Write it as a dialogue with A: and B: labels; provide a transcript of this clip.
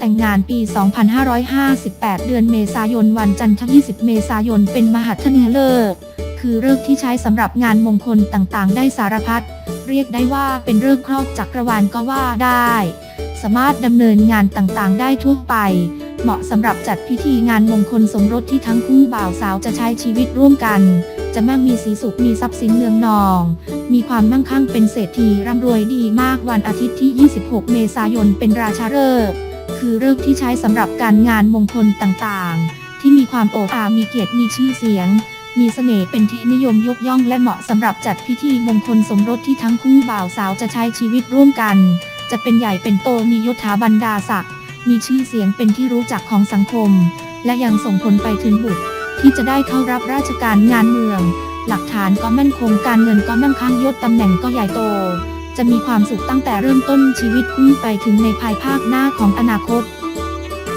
A: แต่งงานปี 2558 เดือนเมษายนวันจันทร์ที่20 เมษายนเป็นมหัทนิกษ์คือเลิกษ์ที่ใช้สำหรับงานมงคลต่างๆ ได้สารพัดเรียกได้ว่าเป็นเรื่องครอบจักรวาลก็ว่าได้ สามารถดำเนินงานต่างๆ ได้ทั่วไป เหมาะสำหรับจัดพิธีงานมงคลสมรสที่ทั้งคู่บ่าวสาวจะใช้ชีวิตร่วมกัน จะมั่งมีสีสุขมีทรัพย์สินเนืองนอง มีความมั่งคั่งเป็นเศรษฐีร่ำรวยดีมากวันอาทิตย์ที่ 26 เมษายนเป็นราชาฤกษ์ คือฤกษ์ที่ใช้สำหรับการงานมงคลต่างๆ ที่มีความโอบอามีเกียรติมีชื่อเสียง มีเสน่ห์เป็นที่นิยมยกย่องและเหมาะสำหรับจัดพิธีมงคลสมรสที่ทั้งคู่บ่าวสาวจะใช้ชีวิตร่วมกัน จะเป็นใหญ่เป็นโตมียศถาบรรดาศักดิ์มีชื่อเสียงเป็นที่รู้จักของสังคม และยังส่งผลไปถึงบุตร ที่จะได้เข้ารับราชการงานเมือง หลักฐานก็มั่นคงการเงินก็มั่งคั่งยศตำแหน่งก็ใหญ่โต จะมีความสุขตั้งแต่เริ่มต้นชีวิตคู่ไปถึงในภายภาคหน้าของอนาคต